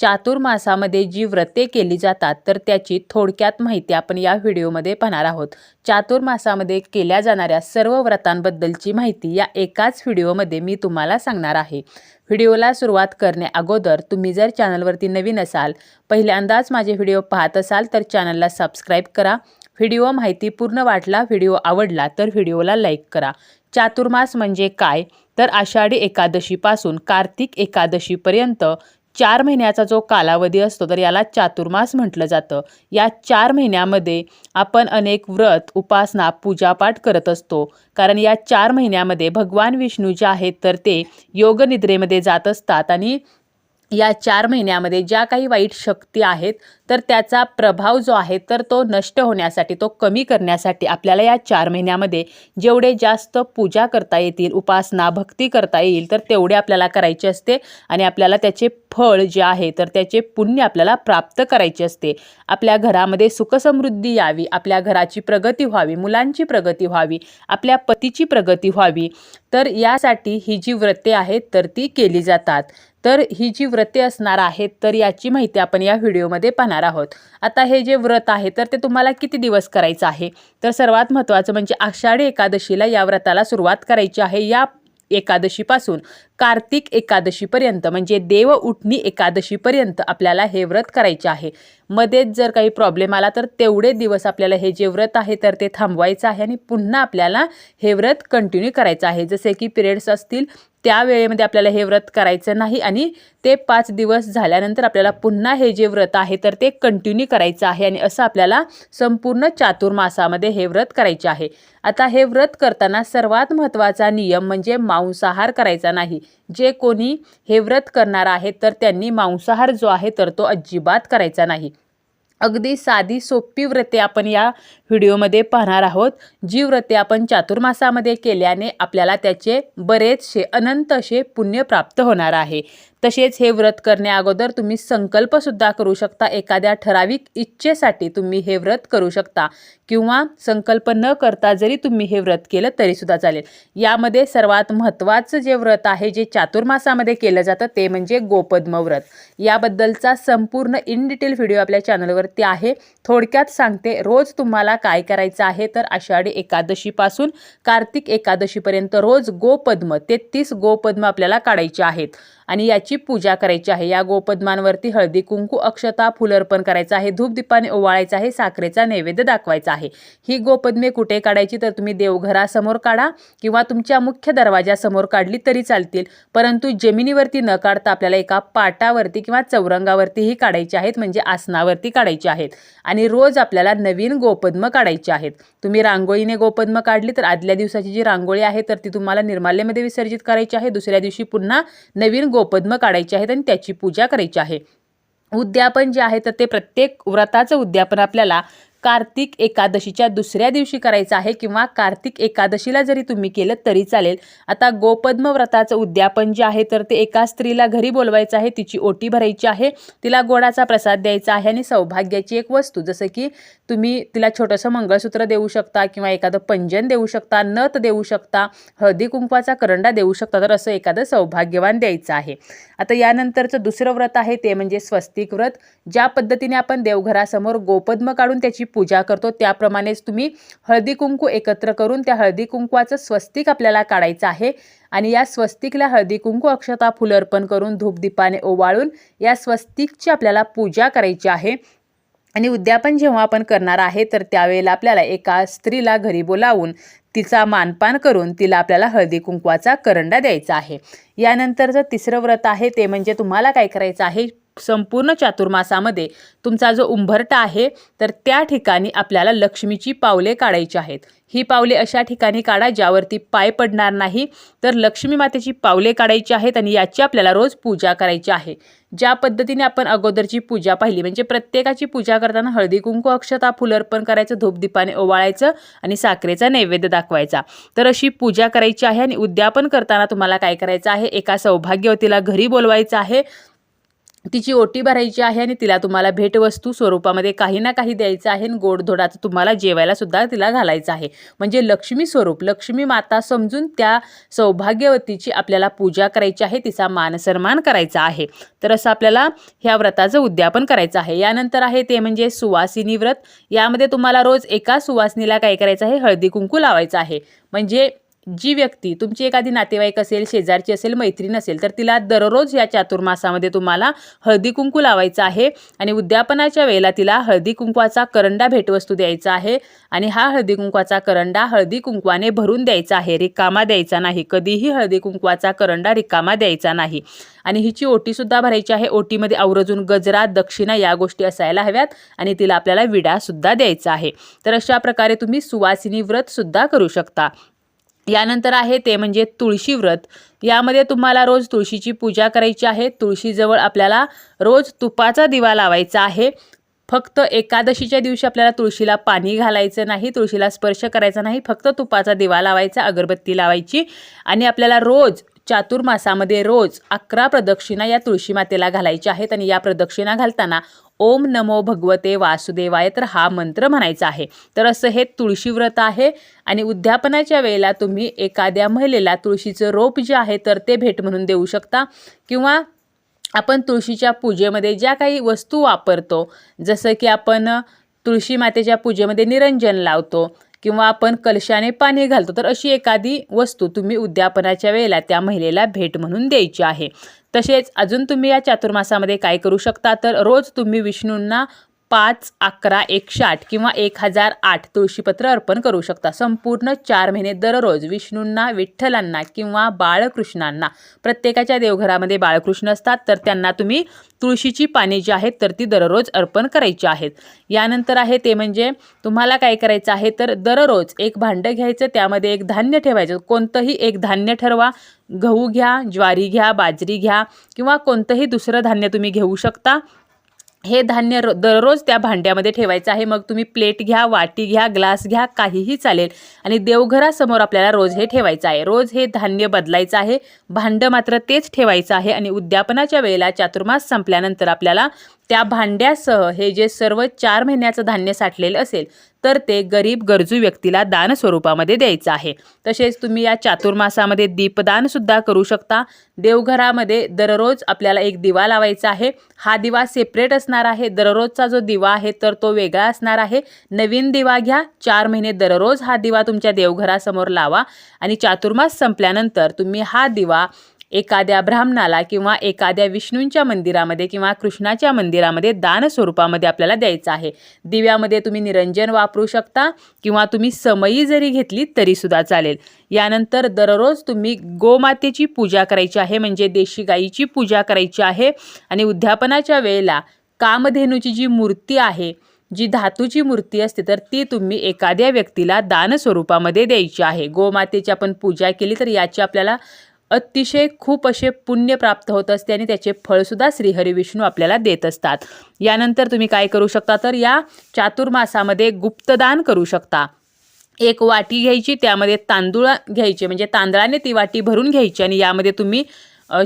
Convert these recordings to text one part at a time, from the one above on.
चातुर्मासामध्ये जी व्रते केली जातात तर त्याची थोडक्यात माहिती आपण या व्हिडिओमध्ये पाहणार आहोत. चातुर्मासामध्ये केल्या जाणाऱ्या सर्व व्रतांबद्दलची माहिती या एकाच व्हिडिओमध्ये मी तुम्हाला सांगणार आहे. व्हिडिओला सुरुवात करण्या अगोदर तुम्ही जर चॅनलवरती नवीन असाल पहिल्यांदाच माझे व्हिडिओ पाहत असाल तर चॅनलला सबस्क्राईब करा. व्हिडिओ माहितीपूर्ण वाटला व्हिडिओ आवडला तर व्हिडिओला लाईक करा. चातुर्मास म्हणजे काय? तर आषाढी एकादशीपासून कार्तिक एकादशीपर्यंत चार महिन्याचा जो कालावधी असतो तर याला चातुर्मास म्हटलं जातं. या चार महिन्यामध्ये आपण अनेक व्रत उपासना पूजापाठ करत असतो. कारण या चार महिन्यामध्ये भगवान विष्णू जे आहेत तर ते योगनिद्रेमध्ये जात असतात आणि या चार महिन्यामध्ये ज्या काही वाईट शक्ती आहेत तर त्याचा प्रभाव जो आहे तर तो नष्ट होण्यासाठी तो कमी करण्यासाठी आपल्याला या चार महिन्यामध्ये जेवढे जास्त पूजा करता येतील उपासना भक्ती करता येईल तर तेवढे आपल्याला करायचे असते आणि आपल्याला त्याचे फळ जे आहे तर त्याचे पुण्य आपल्याला प्राप्त करायचे असते. आपल्या घरामध्ये सुखसमृद्धी यावी आपल्या घराची प्रगती व्हावी मुलांची प्रगती व्हावी आपल्या पतीची प्रगती व्हावी तर यासाठी ही जी व्रते आहेत तर ती केली जातात. तर ही जी व्रते असणार आहेत तर याची माहिती आपण या व्हिडिओमध्ये पाहणार आहोत. आता हे जे व्रत आहे तर ते तुम्हाला किती दिवस करायचं आहे? तर सर्वात महत्त्वाचं म्हणजे आषाढी एकादशीला या व्रताला सुरुवात करायची आहे या एकादशीपासून. कार्तिक एकादशीपर्यंत म्हणजे देव उठणी एकादशीपर्यंत आपल्याला हे व्रत करायचे आहे. मध्येच जर काही प्रॉब्लेम आला तर तेवढे दिवस आपल्याला हे जे व्रत आहे तर ते थांबवायचं आहे आणि पुन्हा आपल्याला हे व्रत कंटिन्यू करायचं आहे. जसे की पिरियड्स असतील त्या वेळेमध्ये आपल्याला हे व्रत करायचं नाही आणि ते पाच दिवस झाल्यानंतर आपल्याला पुन्हा हे जे व्रत आहे तर ते कंटिन्यू करायचं आहे आणि असं आपल्याला संपूर्ण चातुर्मासामध्ये हे व्रत करायचे आहे. आता हे व्रत करताना सर्वात महत्त्वाचा नियम म्हणजे मांसाहार करायचा नाही. जे कोणी हे व्रत करणार आहे तर त्यांनी मांसाहार जो आहे तर तो अजिबात करायचा नाही. अगदी साधी सोपी व्रते आपण या व्हिडिओमध्ये पाहणार आहोत. जी व्रते आपण चातुर्मासामध्ये केल्याने आपल्याला त्याचे बरेचसे अनंत असे पुण्य प्राप्त होणार आहे. तसेच हे व्रत करण्याअगोदर तुम्ही संकल्पसुद्धा करू शकता. एखाद्या ठराविक इच्छेसाठी तुम्ही हे व्रत करू शकता. किंवा संकल्प न करता जरी तुम्ही हे व्रत केलं तरीसुद्धा चालेल. यामध्ये सर्वात महत्त्वाचं जे व्रत आहे जे चातुर्मासामध्ये केलं जातं ते म्हणजे गोपद्म व्रत. याबद्दलचा संपूर्ण इन डिटेल व्हिडिओ आपल्या चॅनलवरती आहे. थोडक्यात सांगते रोज तुम्हाला काय करायचं आहे तर आषाढी एकादशीपासून कार्तिक एकादशीपर्यंत रोज गोपद्म तेहतीस गोपद्म आपल्याला काढायचे आहेत. आणि याची पूजा करायची आहे. या गोपद्मांवरती हळदी कुंकू अक्षता फुल अर्पण करायचं आहे. धूपदीपाने ओवाळायचं आहे. साखरेचा नैवेद्य दाखवायचा आहे. ही गोपद्मे कुठे काढायची तर तुम्ही देवघरासमोर काढा किंवा तुमच्या मुख्य दरवाजासमोर काढली तरी चालतील. परंतु जमिनीवरती न काढता आपल्याला एका पाटावरती किंवा चौरंगावरतीही काढायची आहेत. म्हणजे आसनावरती काढायची आहेत. आणि रोज आपल्याला नवीन गोपद्म काढायची आहेत. तुम्ही रांगोळीने गोपद्म काढली तर आदल्या दिवसाची जी रांगोळी आहे तर ती तुम्हाला निर्माल्यमध्ये विसर्जित करायची आहे. दुसऱ्या दिवशी पुन्हा नवीन गो गोपद्म काढायचे आहेत आणि त्याची पूजा करायची आहे. उद्यापन जे आहे तर ते प्रत्येक व्रताचं उद्यापन आपल्याला कार्तिक एकादशीच्या दुसऱ्या दिवशी करायचं आहे किंवा कार्तिक एकादशीला जरी तुम्ही केलं तरी चालेल. आता गोपद्म व्रताचं उद्यापन जे आहे तर ते एका स्त्रीला घरी बोलवायचं आहे तिची ओटी भरायची आहे तिला गोडाचा प्रसाद द्यायचा आहे आणि सौभाग्याची एक वस्तू जसं की तुम्ही तिला छोटंसं मंगळसूत्र देऊ शकता किंवा एखादं पंजन देऊ शकता नथ देऊ शकता हळदी कुंकवाचा करंडा देऊ शकता तर असं एखादं सौभाग्यवान द्यायचं आहे. आता यानंतरचं दुसरं व्रत आहे ते म्हणजे स्वस्तिक व्रत. ज्या पद्धतीने आपण देवघरासमोर गोपद्म काढून त्याची पूजा करतो. त्याप्रमाणेच तुम्ही हळदी कुंकू एकत्र करून त्या हळदी कुंकवाचं स्वस्तिक आपल्याला काढायचं आहे. आणि या स्वस्तिकला हळदी कुंकू अक्षता फुल अर्पण करून धूपदीपाने ओवाळून या स्वस्तिकची आपल्याला पूजा करायची आहे. आणि उद्यापन जेव्हा आपण करणार आहे तर त्यावेळेला आपल्याला एका स्त्रीला घरी बोलावून तिचा मानपान करून तिला आपल्याला हळदी कुंकवाचा करंडा द्यायचा आहे. यानंतरचं तिसरं व्रत आहे ते म्हणजे तुम्हाला काय करायचं आहे? संपूर्ण चातुर्मासामध्ये तुमचा जो उंबरटा आहे तर त्या ठिकाणी आपल्याला लक्ष्मीची पावले काढायची आहेत. ही पावले अशा ठिकाणी काढा ज्यावरती पाय पडणार नाही तर लक्ष्मी मातेची पावले काढायची आहेत आणि याची आपल्याला रोज पूजा करायची आहे. ज्या पद्धतीने आपण अगोदरची पूजा पाहिली म्हणजे प्रत्येकाची पूजा करताना हळदी कुंकू अक्षता फुल अर्पण करायचं धूपदीपाने ओवाळायचं आणि साखरेचा नैवेद्य दाखवायचा. तर अशी पूजा करायची आहे आणि उद्यापन करताना तुम्हाला काय करायचं आहे एका सौभाग्यवतीला घरी बोलवायचं आहे. तिची ओटी भरायची आहे आणि तिला तुम्हाला भेटवस्तू स्वरूपामध्ये काही ना काही द्यायचं आहे आणि गोडधोडाचं तुम्हाला जेवायला सुद्धा तिला घालायचं आहे. म्हणजे लक्ष्मी स्वरूप लक्ष्मी माता समजून त्या सौभाग्यवतीची आपल्याला पूजा करायची आहे तिचा मानसन्मान करायचा आहे. तर असं आपल्याला ह्या व्रताचं उद्यापन करायचं आहे. यानंतर आहे ते म्हणजे सुवासिनी व्रत. यामध्ये तुम्हाला रोज एका सुवासिनीला काय करायचं आहे? हळदी कुंकू लावायचं आहे. म्हणजे जी व्यक्ती तुमची एखादी नातेवाईक असेल शेजारची असेल मैत्रीण असेल तर तिला दररोज या चातुर्मासामध्ये तुम्हाला हळदी कुंकू लावायचा आहे आणि उद्यापनाच्या वेळेला तिला हळदी कुंकवाचा करंडा भेटवस्तू द्यायचा आहे आणि हा हळदी कुंकवाचा करंडा हळदी कुंकवाने भरून द्यायचा आहे. रिकामा द्यायचा नाही. कधीही हळदी कुंकवाचा करंडा रिकामा द्यायचा नाही. आणि हिची ओटीसुद्धा भरायची आहे. ओटीमध्ये आवरजून गजरा दक्षिणा या गोष्टी असायला हव्यात आणि तिला आपल्याला विडासुद्धा द्यायचा आहे. तर अशा प्रकारे तुम्ही सुवासिनी व्रतसुद्धा करू शकता. यानंतर आहे ते म्हणजे तुळशी व्रत. यामध्ये तुम्हाला रोज तुळशीची पूजा करायची आहे. तुळशीजवळ आपल्याला रोज तुपाचा दिवा लावायचा आहे. फक्त एकादशीच्या दिवशी आपल्याला तुळशीला पाणी घालायचं नाही तुळशीला स्पर्श करायचा नाही. फक्त तुपाचा दिवा लावायचा अगरबत्ती लावायची आणि आपल्याला रोज चातुर्मासामध्ये रोज अकरा प्रदक्षिणा या तुळशी मातेला घालायच्या आहेत आणि या प्रदक्षिणा घालताना ओम नमो भगवते वासुदेवाय. तर हा मंत्र म्हणायचा आहे. तर असं हे तुळशी व्रत आहे आणि उद्यापनाच्या वेळेला तुम्ही एखाद्या महिलेला तुळशीचं रोप जे आहे तर ते भेट म्हणून देऊ शकता. किंवा आपण तुळशीच्या पूजेमध्ये ज्या काही वस्तू वापरतो जसं की आपण तुळशी मातेच्या पूजेमध्ये निरंजन लावतो किंवा आपण कलशाने पाणी घालतो तर अशी एखादी वस्तू तुम्ही उद्यापनाच्या वेळेला त्या महिलेला भेट म्हणून द्यायची आहे. तसेच अजून तुम्ही या चातुर्मासामध्ये काय करू शकता? तर रोज तुम्ही विष्णूंना पाच अकरा एकशे आठ किंवा एक हजार आठ तुळशीपत्र अर्पण करू शकता. संपूर्ण चार महिने दररोज विष्णूंना विठ्ठलांना किंवा बाळकृष्णांना. प्रत्येकाच्या देवघरामध्ये बाळकृष्ण असतात तर त्यांना तुम्ही तुळशीची पाने जी आहेत तर ती दररोज अर्पण करायची आहेत. यानंतर आहे ते म्हणजे तुम्हाला काय करायचं आहे तर दररोज एक भांडं घ्यायचं त्यामध्ये एक धान्य ठेवायचं. कोणतंही एक धान्य ठरवा गहू घ्या ज्वारी घ्या बाजरी घ्या किंवा कोणतंही दुसरं धान्य तुम्ही घेऊ शकता. हे धान्य रो दररोज त्या भांड्यामध्ये ठेवायचं आहे. मग तुम्ही प्लेट घ्या वाटी घ्या ग्लास घ्या काहीही चालेल. आणि देवघरासमोर आपल्याला रोज हे ठेवायचं आहे. रोज हे धान्य बदलायचं आहे. भांडं मात्र तेच ठेवायचं आहे. आणि उद्यापनाच्या वेळेला चातुर्मास संपल्यानंतर आपल्याला त्या भांड्यासह हे जे सर्व चार महिन्याचं धान्य साठलेलं असेल तर ते गरीब गरजू व्यक्तीला दान स्वरूपामध्ये द्यायचं आहे. तसेच तुम्ही या चातुर्मासामध्ये दीपदानसुद्धा करू शकता. देवघरामध्ये दररोज आपल्याला एक दिवा लावायचा आहे. हा दिवा सेपरेट असणार आहे. दररोजचा जो दिवा आहे तर तो वेगळा असणार आहे. नवीन दिवा घ्या. चार महिने दररोज हा दिवा तुमच्या देवघरासमोर लावा. आणि चातुर्मास संपल्यानंतर तुम्ही हा दिवा एखाद्या ब्राह्मणाला किंवा एखाद्या विष्णूंच्या मंदिरामध्ये किंवा कृष्णाच्या मंदिरामध्ये दान स्वरूपामध्ये आपल्याला द्यायचं आहे. दिव्यामध्ये तुम्ही निरंजन वापरू शकता किंवा तुम्ही समयी जरी घेतली तरीसुद्धा चालेल. यानंतर दररोज तुम्ही गोमातेची पूजा करायची आहे म्हणजे देशी गाईची पूजा करायची आहे आणि उद्यापनाच्या वेळेला कामधेनूची जी मूर्ती आहे जी धातूची मूर्ती असते तर ती तुम्ही एखाद्या व्यक्तीला दान स्वरूपामध्ये द्यायची आहे. गोमातेची आपण पूजा केली तर याची आपल्याला अतिशय खूप असे पुण्य प्राप्त होत असते आणि त्याचे फळसुद्धा श्रीहरी विष्णू आपल्याला देत असतात. यानंतर तुम्ही काय करू शकता? तर या चातुर्मासामध्ये गुप्तदान करू शकता. एक वाटी घ्यायची त्यामध्ये तांदूळ घ्यायचे म्हणजे तांदळाने ती वाटी भरून घ्यायची आणि यामध्ये तुम्ही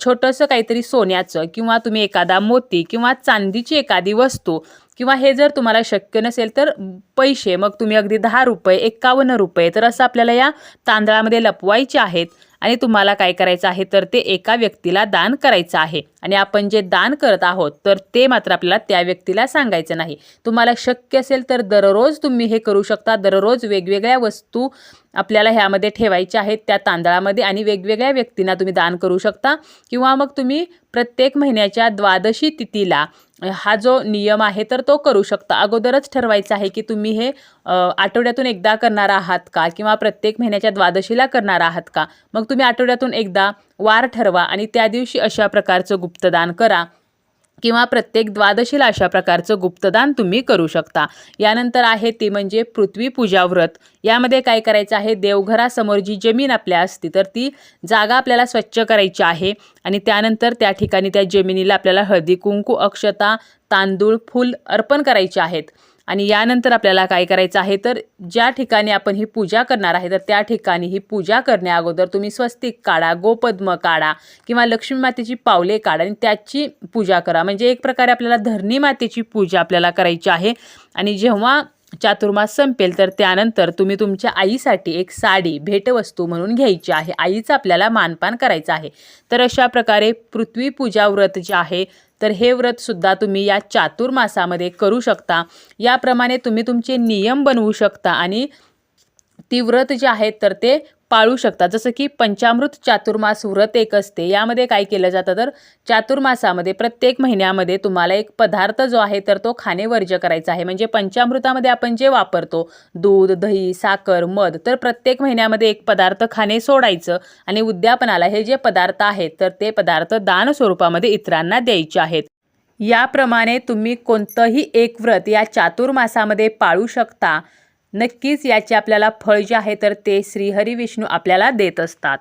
छोटंसं काहीतरी सोन्याचं किंवा तुम्ही एखादा मोती किंवा चांदीची एखादी वस्तू किंवा हे जर तुम्हाला शक्य नसेल तर पैसे मग तुम्ही अगदी दहा रुपये एकावन्न रुपये तर असं आपल्याला या तांदळामध्ये लपवायचे आहेत. आणि तुम्हाला काय करायचं आहे तर ते एका व्यक्तीला दान करायचं आहे. आणि आपण जे दान करत आहोत तर ते मात्र आपल्याला त्या व्यक्तीला सांगायचं नाही. तुम्हाला शक्य असेल तर दररोज तुम्ही हे करू शकता. दररोज वेगवेगळ्या वस्तू आपल्याला ह्यामध्ये ठेवायच्या आहेत त्या तांदळामध्ये आणि वेगवेगळ्या व्यक्तींना तुम्ही दान करू शकता. किंवा मग तुम्ही प्रत्येक महिन्याच्या द्वादशी तिथीला हा जो नियम आहे तर तो करू शकता. अगोदरच ठरवायचं आहे की तुम्ही हे आठवड्यातून एकदा करणार आहात का? किंवा प्रत्येक महिन्याच्या द्वादशीला करणार आहात का? मग तुम्ही आठवड्यातून एकदा वार ठरवा आणि त्या दिवशी अशा प्रकारचं गुप्तदान करा. किंवा प्रत्येक द्वादशीला अशा प्रकारचं गुप्तदान तुम्ही करू शकता. यानंतर आहे ती म्हणजे पृथ्वी पूजा व्रत. यामध्ये काय करायचं आहे? देवघरासमोर जी जमीन आपल्या असती तर ती जागा आपल्याला स्वच्छ करायची आहे. आणि त्यानंतर त्या ठिकाणी त्या जमिनीला आपल्याला हळदी कुंकू अक्षता तांदूळ फूल अर्पण करायचे आहेत. आणि यानंतर आपल्याला काय करायचं आहे? तर ज्या ठिकाणी आपण ही पूजा करणार आहे तर त्या ठिकाणी ही पूजा करण्या अगोदर तुम्ही स्वस्तिक काढा गोपद्म काढा किंवा लक्ष्मी मातेची पावले काढा आणि त्याची पूजा करा. म्हणजे एक प्रकारे आपल्याला धरणी मातेची पूजा आपल्याला करायची आहे. आणि जेव्हा चातुर्मास संपेल तर त्यानंतर तुम्ही तुमच्या आईसाठी एक साडी भेटवस्तू म्हणून घ्यायची आहे. आईचं आपल्याला मानपान करायचं आहे. तर अशा प्रकारे पृथ्वी पूजा व्रत जे आहे तर हे व्रतसुद्धा तुम्ही या चातुर्मासामध्ये करू शकता. याप्रमाणे तुम्ही तुमचे नियम बनवू शकता आणि ती व्रत जे आहेत तर ते पाळू शकता जसं की पंचामृत चातुर्मास व्रत एक असते. यामध्ये काय केलं जातं तर चातुर्मासामध्ये प्रत्येक महिन्यामध्ये तुम्हाला एक पदार्थ जो आहे तर तो खाणे वर्ज्य करायचा आहे. म्हणजे पंचामृतामध्ये आपण जे वापरतो दूध दही साखर मध तर प्रत्येक महिन्यामध्ये एक पदार्थ खाणे सोडायचं आणि उद्यापनाला हे जे पदार्थ आहेत तर ते पदार्थ दान स्वरूपामध्ये इतरांना द्यायचे आहेत. याप्रमाणे तुम्ही कोणतंही एक व्रत या चातुर्मासामध्ये पाळू शकता. नक्कीच याचे आपल्याला फळ जे आहे तर ते श्रीहरी विष्णू आपल्याला देत असतात.